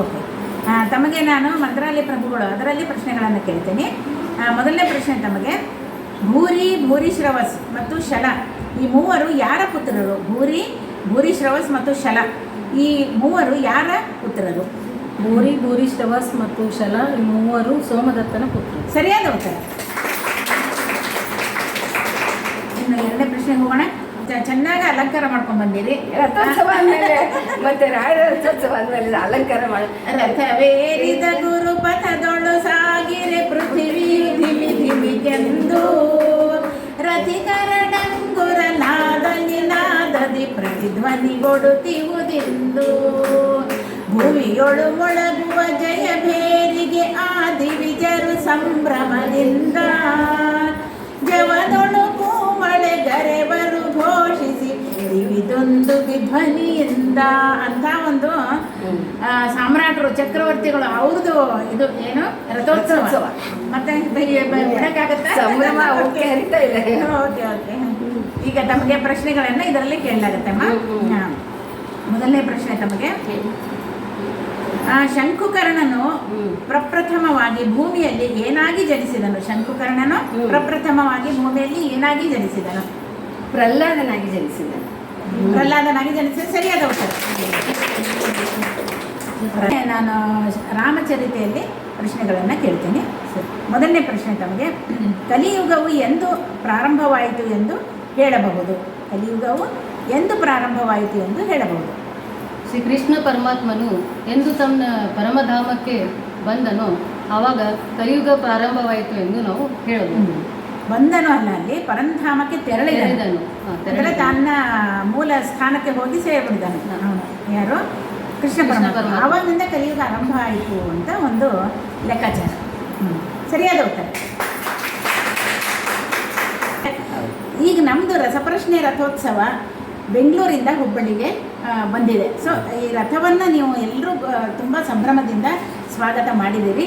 Okay ತಮಗೆ ನಾನು ಮಂತ್ರಾಲಯ ಪ್ರಭುಗಳು ಅದರಲ್ಲಿ ಪ್ರಶ್ನೆಗಳನ್ನು ಕೇಳ್ತೀನಿ. ಮೊದಲನೇ ಪ್ರಶ್ನೆ ತಮಗೆ ಭೂರಿ ಭೂರಿ ಶ್ರವಸ್ ಮತ್ತು ಶಲ. ಈ ಮೂವರು ಯಾರ ಪುತ್ರರು? ಭೂರಿ ಭೂರಿ ಶ್ರವಸ್ ಮತ್ತು ಶಲ. ಈ ಮೂವರು ಯಾರ ಪುತ್ರರು? ಭೂರಿ ಭೂರಿ ಶ್ರವಸ್ ಮತ್ತು ಶಲ ಈ ಮೂವರು ಸೋಮದತ್ತನ ಪುತ್ರರು. ಸರಿಯಾದ ಉತ್ತರ. ಇನ್ನು ಎರಡನೇ ಪ್ರಶ್ನೆ ಹೋಗೋಣ. ಚೆನ್ನಾಗಿ ಅಲಂಕಾರ ಮಾಡ್ಕೊಂಡು ಬಂದಿರಿ. ರಥೋತ್ಸವ ಅಂದ್ಮೇಲೆ ಮತ್ತೆ ರಾಯರ ರಥೋತ್ಸವ ಅಂದ್ಮೇಲೆ ಅಲಂಕಾರ ಮಾಡಿ ರಥವೇರಿದ ಗುರು ಪಥದೊಳು ಸಾಗಿರೆ ಪೃಥ್ವಿ ಧಿಮಿ ಧಿಮಿಗೆಂದು ನಾದ ನಾದನಿ ನಾದದಿ ಪ್ರತಿಧ್ವನಿಗೊಡುತ್ತಿವುದೆಂದು ಭುವಿಯೊಳು ಮೊಳಗುವ ಜಯ ಭೇರಿಗೆ ಆದಿ ವಿಜರು ಸಂಭ್ರಮದಿಂದ. ಜವದೊಳು ದಿವಿದೊಂದು ವಿಧ್ವನಿಯಿಂದ ಅಂತ ಒಂದು ಸಾಮ್ರಾಟರು ಚಕ್ರವರ್ತಿಗಳು ಅವ್ರದ್ದು ಇದು ಏನು? ರಥೋತ್ಸವ. ಮತ್ತೆ ಸಂಭ್ರಮ. ಓಕೆ ಓಕೆ ಈಗ ತಮಗೆ ಪ್ರಶ್ನೆಗಳನ್ನ ಇದರಲ್ಲಿ ಕೇಳಲಾಗುತ್ತೆ. ಮೊದಲನೇ ಪ್ರಶ್ನೆ ತಮಗೆ. ಆ, ಶಂಕುಕರ್ಣನು. ಪ್ರಪ್ರಥಮವಾಗಿ ಭೂಮಿಯಲ್ಲಿ ಏನಾಗಿ ಜನಿಸಿದನು? ಶಂಕುಕರ್ಣನು. ಪ್ರಪ್ರಥಮವಾಗಿ ಭೂಮಿಯಲ್ಲಿ ಏನಾಗಿ ಜನಿಸಿದನು? ಪ್ರಹ್ಲಾದನಾಗಿ ಜನಿಸಿದ ಪ್ರಹ್ಲಾದನಾಗಿ ಜನಿಸಿದ ಸರಿಯಾದ ಉತ್ತರ. ನಾನು ರಾಮಚರಿತೆಯಲ್ಲಿ ಪ್ರಶ್ನೆಗಳನ್ನು ಕೇಳ್ತೀನಿ. ಮೊದಲನೇ ಪ್ರಶ್ನೆ ತಮಗೆ ಕಲಿಯುಗವು ಎಂದು ಪ್ರಾರಂಭವಾಯಿತು ಎಂದು ಹೇಳಬಹುದು. ಕಲಿಯುಗವು ಎಂದು ಪ್ರಾರಂಭವಾಯಿತು ಎಂದು ಹೇಳಬಹುದು. ಶ್ರೀ ಕೃಷ್ಣ ಪರಮಾತ್ಮನು ಎಂದು ತನ್ನ ಪರಮಧಾಮಕ್ಕೆ ಬಂದನೋ ಆವಾಗ ಕಲಿಯುಗ ಪ್ರಾರಂಭವಾಯಿತು ಎಂದು ನಾವು ಹೇಳಬಹುದು. ಬಂದನು ಅಲ್ಲ ಅಲ್ಲಿ ಪರಂಧಾಮಕ್ಕೆ ತೆರಳಿದನು. ಅಂದರೆ ತನ್ನ ಮೂಲ ಸ್ಥಾನಕ್ಕೆ ಹೋಗಿ ಸೇರಿಬಿಡಿದನು ಯಾರು? ಕೃಷ್ಣ ಪರಮಾತ್ಮ. ಅವಾಗಿಂದ ಆವಾಗಿಂದ ಕಲಿಯುಗ ಆರಂಭ ಆಯಿತು ಅಂತ ಒಂದು ಲೆಕ್ಕಾಚಾರ. ಹ್ಮ್. ಸರಿಯಾದ ಉತ್ತರ. ಈಗ ನಮ್ಮದು ರಸಪ್ರಶ್ನೆ ರಥೋತ್ಸವ ಬೆಂಗಳೂರಿಂದ ಹುಬ್ಬಳ್ಳಿಗೆ ಬಂದಿದೆ. ಸೊ ಈ ರಥವನ್ನು ನೀವು ಎಲ್ಲರೂ ತುಂಬ ಸಂಭ್ರಮದಿಂದ ಸ್ವಾಗತ ಮಾಡಿದ್ದೀರಿ.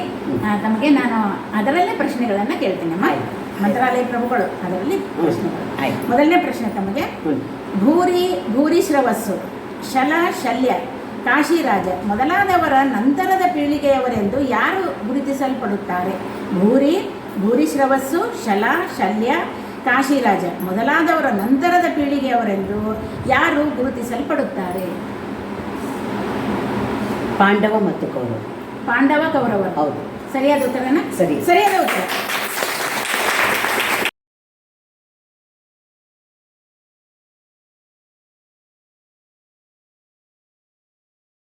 ತಮಗೆ ನಾನು ಅದರಲ್ಲೇ ಪ್ರಶ್ನೆಗಳನ್ನು ಕೇಳ್ತೀನಮ್ಮ ಮಂತ್ರಾಲಯ ಪ್ರಭುಗಳು. ಅದರಲ್ಲಿ ಪ್ರಶ್ನೆಗಳು. ಮೊದಲನೇ ಪ್ರಶ್ನೆ ತಮಗೆ. ಭೂರಿ ಭೂರಿ ಶ್ರವಸ್ಸು ಶಲ ಶಲ್ಯ ಕಾಶಿರಾಜ ಮೊದಲಾದವರ ನಂತರದ ಪೀಳಿಗೆಯವರೆಂದು ಯಾರು ಗುರುತಿಸಲ್ಪಡುತ್ತಾರೆ? ಭೂರಿ ಭೂರಿ ಶ್ರವಸ್ಸು ಶಲ ಶಲ್ಯ ಕಾಶಿರಾಜ ಮೊದಲಾದವರ ನಂತರದ ಪೀಳಿಗೆಯವರೆಂದು ಯಾರು ಗುರುತಿಸಲ್ಪಡುತ್ತಾರೆ? ಪಾಂಡವ ಮತ್ತು ಕೌರವ. ಪಾಂಡವ ಕೌರವ. ಹೌದು. ಸರಿಯಾದ ಉತ್ತರನ? ಸರಿ. ಸರಿಯಾದ ಉತ್ತರ.